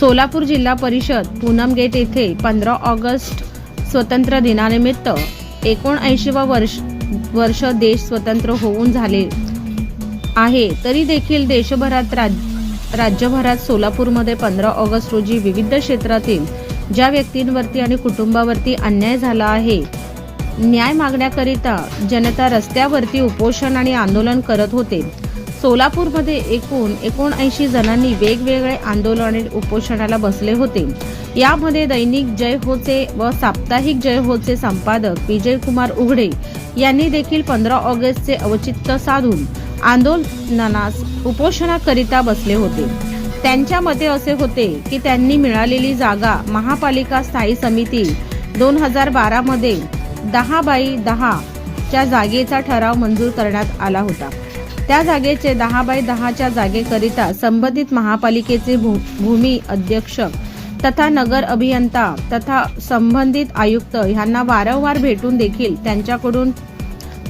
सोलापूर जिल्हा परिषद पूनम गेट येथे पंधरा ऑगस्ट स्वतंत्र दिनानिमित्त एकोणऐंशीवा वर्ष वर्ष देश स्वतंत्र होऊन झाले आहे. तरी देखील देशभरात राज राज्यभरात सोलापूरमध्ये पंधरा ऑगस्ट रोजी विविध क्षेत्रातील ज्या व्यक्तींवरती आणि कुटुंबावरती अन्याय झाला आहे न्याय मागण्याकरिता जनता रस्त्यावरती उपोषण आणि आंदोलन करत होते. सोलापूरमध्ये एकूण एकोणऐंशी जणांनी वेगवेगळे आंदोलन आणि उपोषणाला बसले होते. यामध्ये दैनिक जय होचे व साप्ताहिक जय होचे संपादक विजय कुमार उघडे यांनी देखील पंधरा ऑगस्टचे औचित्य साधून आंदोलनास उपोषणाकरिता बसले होते. त्यांच्या मते असे होते की त्यांनी मिळालेली जागा महापालिका स्थायी समिती दोन हजार बारामध्ये दहा बाय दहा च्या जागेचा ठराव मंजूर करण्यात आला होता. त्या जागेचे दहा बाय दहाच्या जागेकरिता संबंधित महापालिकेचे भू भूमी अध्यक्ष तथा नगर अभियंता तथा संबंधित आयुक्त यांना वारंवार भेटून देखील त्यांच्याकडून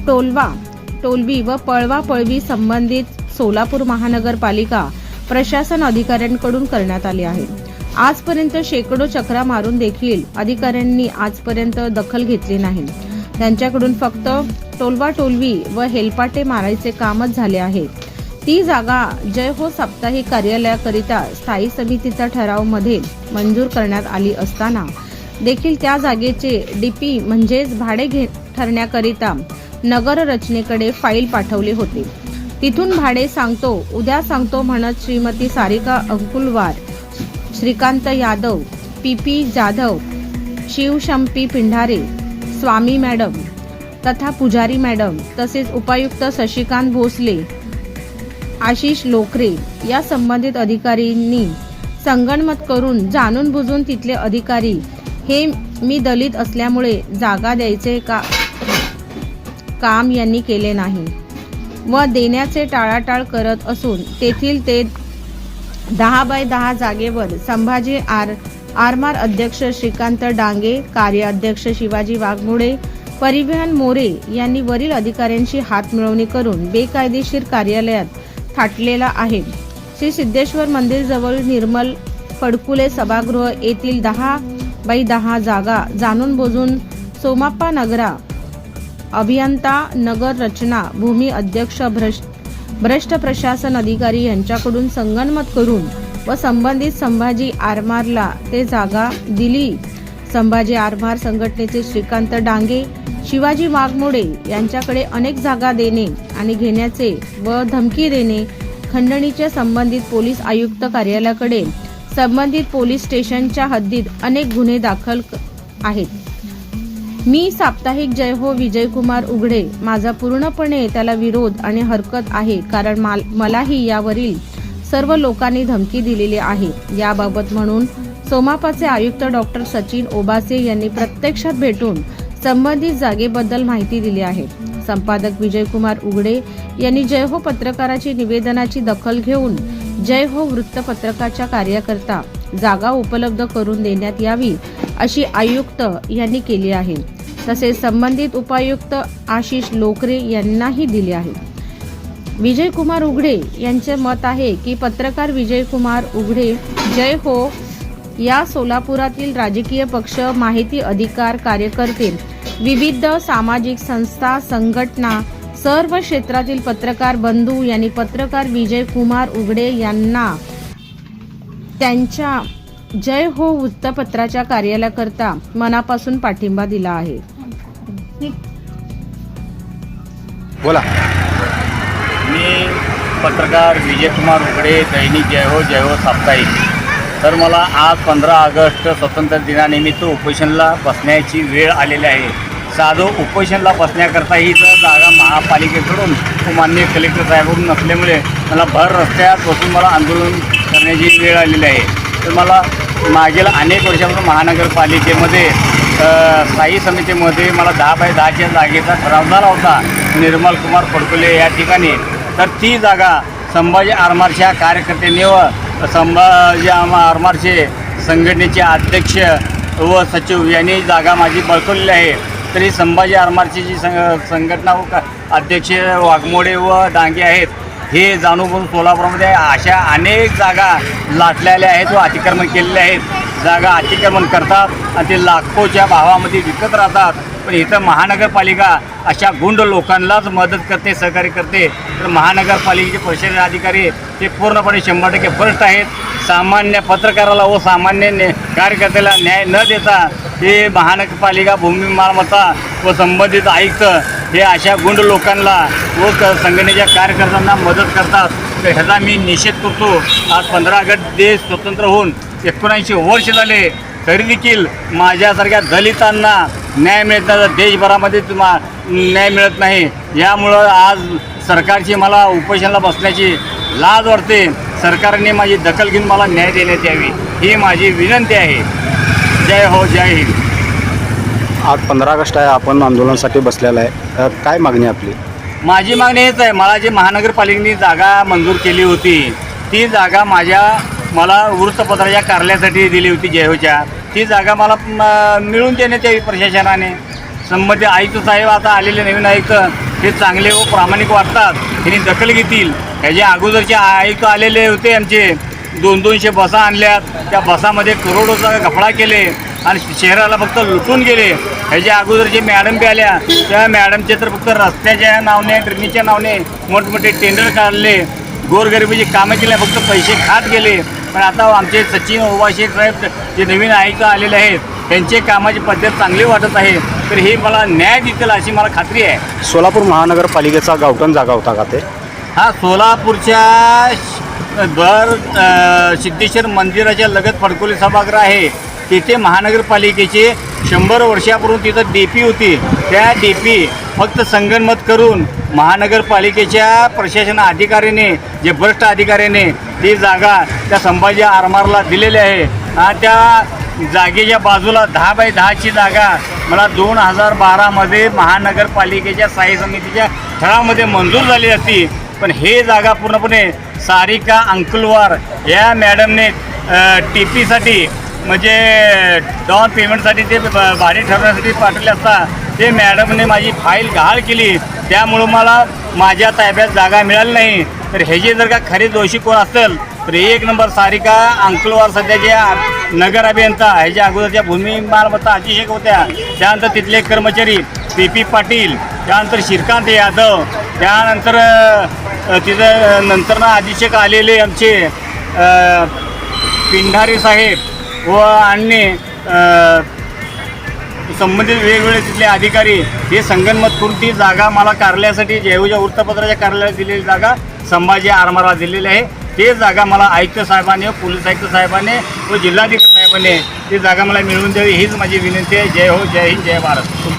टोलवा टोलवी व पळवा पळवी संबंधित सोलापूर महानगरपालिका प्रशासन अधिकाऱ्यांकडून करण्यात आले आहे. आजपर्यंत शेकडो चक्रा मारून देखील अधिकाऱ्यांनी आजपर्यंत दखल घेतली नाही. त्यांच्याकडून फक्त टोलवा टोलवी व हेलपाटे मारायचे कामच झाले आहे. ती जागा जय हो साप्ताहिक कार्यालयाकरिता स्थायी समितीचा ठरावमध्ये मंजूर करण्यात आली असताना देखील त्या जागेचे डीपी म्हणजेच भाडे घे ठरण्याकरिता नगर रचनेकडे फाईल पाठवले होते. तिथून भाडे सांगतो उद्या सांगतो म्हणत Shrimati Sarika Ankulwar Shrikant Yadav P P Jadhav Shivshampi Pindhare Swami madam तथा पुजारी मॅडम तसेच उपायुक्त शशिकांत भोसले आशिष लोकरे या संबंधित अधिकारींनी संगणमत करून जाणून बुजून तिथले अधिकारी हे मी दलित असल्यामुळे जागा द्यायचे का काम यांनी केले नाही व देण्याचे टाळाटाळ करत असून तेथील ते दहा बाय दहा जागेवर संभाजी आर आरमार अध्यक्ष श्रीकांत डांगे कार्याध्यक्ष शिवाजी वाघमोडे परिवहन मोरे यांनी वरील अधिकाऱ्यांशी हात मिळवणी करून बेकायदेशीर कार्यालयात थाटलेला आहे. श्री सिद्धेश्वर मंदिर जवळ निर्मल फडकुले सभागृह येथील दहा बाई दहा जागा जाणून बुजून सोमाप्पा नगरा अभियंता नगर रचना भूमी अध्यक्ष भ्रष्ट भ्रष्ट प्रशासन अधिकारी यांच्याकडून संगनमत करून व संबंधित संभाजी आरमारला ते जागा दिली. संभाजी आरमार संघटनेचे श्रीकांत डांगे शिवाजी वाघमोडे यांच्याकडे अनेक जागा देणे आणि घेण्याचे व धमकी देणे खंडणीच्या संबंधित पोलीस आयुक्त कार्यालयाकडे संबंधित पोलीस स्टेशनच्या हद्दीत अनेक गुन्हे दाखल आहेत. मी साप्ताहिक जय हो विजयकुमार उघडे. माझा पूर्णपणे त्याला विरोध आणि हरकत आहे कारण माल- मलाही यावरील सर्व लोकांनी धमकी दिलेली आहे. याबाबत म्हणून सोमापाचे आयुक्त डॉक्टर सचिन ओबासे यांनी प्रत्यक्षात भेटून संबंधित जागेबद्दल माहिती दिली आहे. संपादक विजयकुमार उघडे यांनी जय हो पत्रकाराची निवेदनाची दखल घेऊन जय हो वृत्तपत्रकाच्या कार्यकर्ता जागा उपलब्ध करून देण्यात यावी अशी आयुक्त यांनी केली आहे. तसेच संबंधित उपायुक्त आशिष लोकरे यांनाही दिली आहे. विजयकुमार उघडे यांचे मत आहे की पत्रकार विजयकुमार उघडे जय हो या सोलापुरातील राजकीय पक्ष माहिती अधिकार कार्यकर्ते विविध सामाजिक संस्था संघटना सर्व क्षेत्रातील पत्रकार बंधू यांनी पत्रकार विजयकुमार उघडे यांना त्यांच्या जय हो वृत्तपत्राच्या कार्यालयाकरता मनापासून पाठिंबा दिला आहे. बोला. पत्रकार विजयकुमार उघडे दैनिक जय हो जय हो साप्ताहिक. तर मला आज पंधरा ऑगस्ट स्वतंत्र दिनानिमित्त उपोषणला बसण्याची वेळ आलेली आहे. साधं उपोषणला बसण्याकरता ही जर जागा महापालिकेकडून व मान्य कलेक्टर साहेबांकडून नसल्यामुळे मला भर रस्त्यात बसून मला आंदोलन करण्याची वेळ आलेली आहे. तर मला मागील अनेक वर्षापासून महानगरपालिकेमध्ये स्थायी समितीमध्ये मला दहा बाय दहाच्या जागेचा ठराव झाला होता. निर्मल कुमार फडकुले या ठिकाणी. तर ती जागा संभाजी आरमारच्या कार्यकर्त्यांनी व संभाजी आरमारचे संघटनेचे अध्यक्ष व सचिव यांनी जागा माझी बळकवलेली आहे. तरी संभाजी आरमारची जी संघ संघटना व अध्यक्ष वाघमोडे व डांगे आहेत हे जाणून सोलापूरमध्ये अशा अनेक जागा लाटलेल्या आहेत व अतिक्रमण केलेल्या आहेत. जागा अतिक्रमण करतात आणि ते लाखोच्या भावामध्ये विकत राहतात. पण इथं महानगरपालिका अशा गुंड लोकांनाच मदत करते सहकार्य करते. तर महानगरपालिकेचे प्रशासन अधिकारी ते पूर्णपणे शंभर टक्के भ्रष्ट आहेत. सामान्य पत्रकाराला व सामान्य ने कार्यकर्त्याला न्याय न देता हे महानगरपालिका भूमी मालमत्ता व संबंधित आयुक्त हे अशा गुंड लोकांना व क- संघटनेच्या कार्यकर्त्यांना मदत करतात. तर ह्याचा मी निषेध करतो. आज पंधरा ऑगस्ट देश स्वतंत्र होऊन एकोणऐंशी वर्ष झाले तरी देखील माझ्यासारख्या दलितांना न्याय मिळत नाही देशभरामध्ये तुम्हा न्याय मिळत नाही. यामुळं आज सरकारची मला उपोषणाला बसण्याची लाज वाटते. सरकारने माझी दखल घेऊन मला न्याय देण्यात यावी ही माझी विनंती आहे. जय हो जय हिंद. आज पंधरा ऑगस्ट आहे आपण आंदोलनासाठी बसलेला आहे. तर काय मागणी आपली? माझी मागणी हेच आहे मला जी महानगरपालिकेने जागा मंजूर केली होती ती जागा माझ्या मला वृत्तपत्राच्या कार्यालयासाठी दिली होती जयहोच्या ती जागा मला मिळून देण्यात यावी प्रशासनाने. संबंधित आयुक्त साहेब आता आलेले नवीन आयुक्त हे चांगले व प्रामाणिक वाटतात. त्यांनी दखल घेतील. ह्याच्या अगोदरचे आयुक्त आलेले होते आमचे दोन दोनशे बसा आणल्यात. त्या बसामध्ये करोडोचा कपडा केले आणि शहराला फक्त लुटून गेले. ह्याच्या अगोदर जे मॅडम बी आल्या त्या मॅडमचे तर फक्त रस्त्याच्या नावने ड्रेनेजच्या नावने मोठमोठे टेंडर काढले. गोरगरिबीची कामं केली फक्त पैसे खात गेले. पण आता आमचे सचिन ओवाशे साहेब जे नवीन आयुक्त आलेले आहेत त्यांचे कामाची पद्धत चांगली वाटत आहे. तर हे मला न्याय देतील अशी मला खात्री आहे. सोलापूर महानगरपालिकेचा गावठण जागा होता का ते? हा सोलापूरच्या भर अ, सिद्धेश्वर मंदिराच्या लगत फडकोली सभागृह आहे. तिथे महानगरपालिकेचे शंभर वर्षापूर्वी तिथं डी पी होती. त्या डी पी फक्त संगनमत करून महानगरपालिकेच्या प्रशासन अधिकाऱ्याने जे भ्रष्ट अधिकाऱ्याने ती जागा त्या संभाजी आरमारला दिलेली आहे. आणि त्या जागेच्या बाजूला दहा बाय दहाची जागा मला दोन हजार बारामध्ये महानगरपालिकेच्या स्थायी समितीच्या ठरावामध्ये मंजूर झाली असती. पण हे जागा पूर्णपणे सारिका अंकुलवार या मॅडमने टी पीसाठी म्हणजे डाऊन पेमेंटसाठी ते भाडे ठरवण्यासाठी पाठवले असता ते मॅडमने माझी फाईल गहाळ केली. त्यामुळं मला माझ्या ताब्यात जागा मिळाली नाही. तर हे जे जर का खरे दोषी कोण असेल तर एक नंबर सारिका अंकलवार सध्याच्या नगर अभियंता ह्याच्या अगोदरच्या भूमी मालमत्ता अतिशय होत्या त्यानंतर तिथले कर्मचारी पी पी पाटील त्यानंतर श्रीकांत यादव त्यानंतर तिथं नंतर ना अधीक्षक आलेले आमचे पिंढारी साहेब व अन्य संबंधित वेगवेगळे तिथले अधिकारी हे संगनमत करून ती जागा मला कार्यालयासाठी जयवजा वृत्तपत्राच्या कार्यालयात दिलेली जागा संभाजी आरमाराला दिलेली आहे. ते जागा मला आयुक्त साहेबांनी पोलीस आयुक्त साहेबांनी व जिल्हाधिकारी साहेबांनी ती जागा मला मिळवून द्यावी हीच माझी विनंती आहे. जय हो जय हिंद जय भारत.